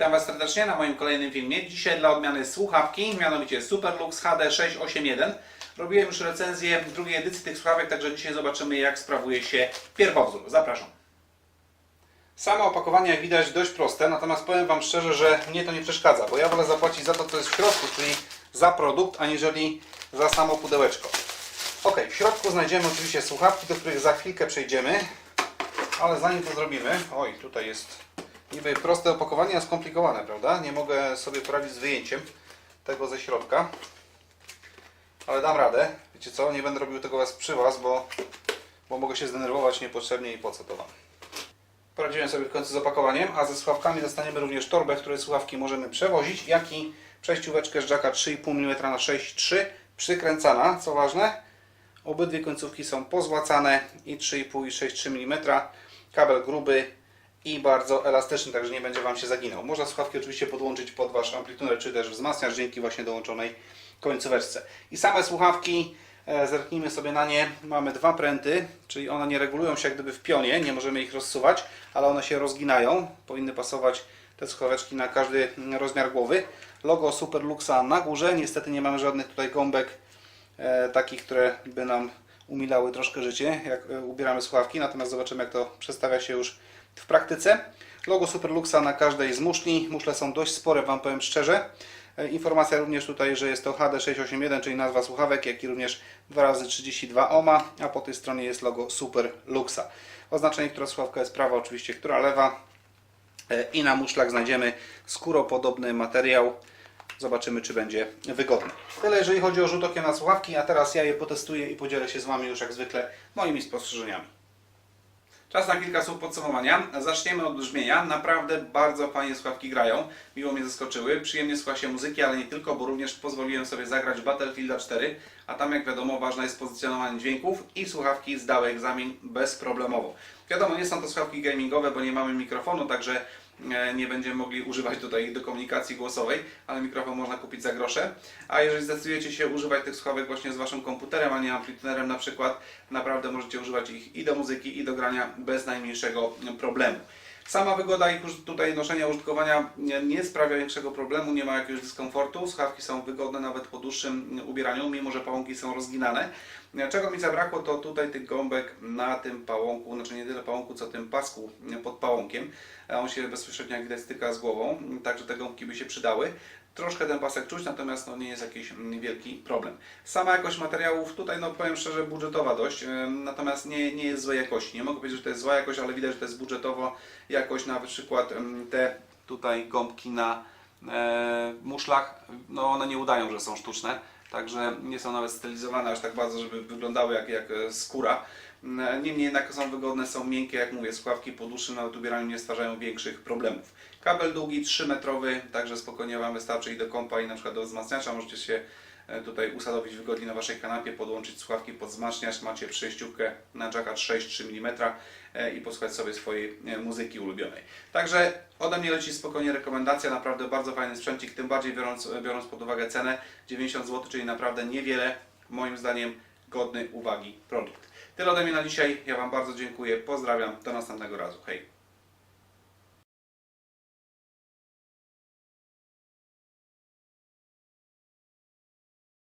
Witam Was serdecznie na moim kolejnym filmie. Dzisiaj dla odmiany słuchawki, mianowicie Superlux HD681. Robiłem już recenzję drugiej edycji tych słuchawek, także dzisiaj zobaczymy jak sprawuje się pierwowzór. Zapraszam. Samo opakowanie jak widać dość proste, natomiast powiem Wam szczerze, że mnie to nie przeszkadza, bo ja wolę zapłacić za to, co jest w środku, czyli za produkt, aniżeli za samo pudełeczko. Ok, w środku znajdziemy oczywiście słuchawki, do których za chwilkę przejdziemy, ale zanim to zrobimy, oj, tutaj jest niby proste opakowanie, a skomplikowane, prawda? Nie mogę sobie poradzić z wyjęciem tego ze środka, ale dam radę. Wiecie co, nie będę robił tego was przy Was, bo, bo mogę się zdenerwować niepotrzebnie i po co to Wam. Poradziłem sobie w końcu z opakowaniem, a ze słuchawkami dostaniemy również torbę, w której słuchawki możemy przewozić, jak i przejścióweczkę z jacka 3,5 mm na 6,3 przykręcana, co ważne. Obydwie końcówki są pozłacane i 3,5 i 6,3 mm. Kabel gruby i bardzo elastyczny, także nie będzie Wam się zaginał. Można słuchawki oczywiście podłączyć pod Wasz amplituner czy też wzmacniacz dzięki właśnie dołączonej końcóweczce. I same słuchawki, e, zerknijmy sobie na nie, mamy dwa pręty, czyli one nie regulują się jak gdyby w pionie, nie możemy ich rozsuwać, ale one się rozginają. Powinny pasować te słuchaweczki na każdy rozmiar głowy. Logo Superluxa na górze, niestety nie mamy żadnych tutaj gąbek e, takich, które by nam umilały troszkę życie, jak e, ubieramy słuchawki, natomiast zobaczymy jak to przedstawia się już w praktyce. Logo Superluxa na każdej z muszli. Muszle są dość spore, Wam powiem szczerze. E, Informacja również tutaj, że jest to HD681, czyli nazwa słuchawek, jak i również 2x32 ohma, a po tej stronie jest logo Superluxa. Oznaczenie, która słuchawka jest prawa, oczywiście, która lewa. E, I na muszlach znajdziemy skóropodobny materiał. Zobaczymy, czy będzie wygodny. Tyle, jeżeli chodzi o rzut okiem na słuchawki, a teraz ja je potestuję i podzielę się z Wami już jak zwykle moimi spostrzeżeniami. Czas na kilka słów podsumowania. Zaczniemy od brzmienia. Naprawdę bardzo fajnie słuchawki grają. Miło mnie zaskoczyły. Przyjemnie słucha się muzyki, ale nie tylko, bo również pozwoliłem sobie zagrać w Battlefielda 4, a tam jak wiadomo ważne jest pozycjonowanie dźwięków i słuchawki zdały egzamin bezproblemowo. Wiadomo, nie są to słuchawki gamingowe, bo nie mamy mikrofonu, także nie będziemy mogli używać tutaj do komunikacji głosowej, ale mikrofon można kupić za grosze. A jeżeli zdecydujecie się używać tych słuchawek właśnie z Waszym komputerem, a nie amplitunerem na przykład, naprawdę możecie używać ich i do muzyki, i do grania bez najmniejszego problemu. Sama wygoda ich już tutaj noszenia, użytkowania nie, sprawia większego problemu, nie ma jakiegoś dyskomfortu. Słuchawki są wygodne nawet po dłuższym ubieraniu, mimo że pałąki są rozginane. Czego mi zabrakło, to tutaj tych gąbek na tym pałąku, znaczy nie tyle pałąku, co tym pasku pod pałąkiem. On się bezpośrednio jak widać styka z głową, także te gąbki by się przydały. Troszkę ten pasek czuć, natomiast no, nie jest jakiś mm, wielki problem. Sama jakość materiałów tutaj, no powiem szczerze, budżetowa dość, natomiast nie, nie jest złej jakości. Nie mogę powiedzieć, że to jest zła jakość, ale widać, że to jest budżetowo jakość, na przykład te tutaj gąbki na e, muszlach, no one nie udają, że są sztuczne, także nie są nawet stylizowane aż tak bardzo, żeby wyglądały jak, jak e, skóra. Mm, Niemniej jednak są wygodne, są miękkie, jak mówię, skławki po dłuższym nawet ubieraniu nie stwarzają większych problemów. Kabel długi, 3 metrowy, także spokojnie Wam wystarczy i do kompa i na przykład do wzmacniacza. Możecie się e, tutaj usadowić wygodnie na Waszej kanapie, podłączyć słuchawki pod wzmacniacz, macie przejściówkę na jacka 6-3 mm e, i posłuchać sobie swojej e, muzyki ulubionej. Także ode mnie leci spokojnie rekomendacja, naprawdę bardzo fajny sprzęcik, tym bardziej biorąc, biorąc pod uwagę cenę 90 zł, czyli naprawdę niewiele, moim zdaniem godny uwagi produkt. Tyle ode mnie na dzisiaj, ja Wam bardzo dziękuję, pozdrawiam, do następnego razu, hej!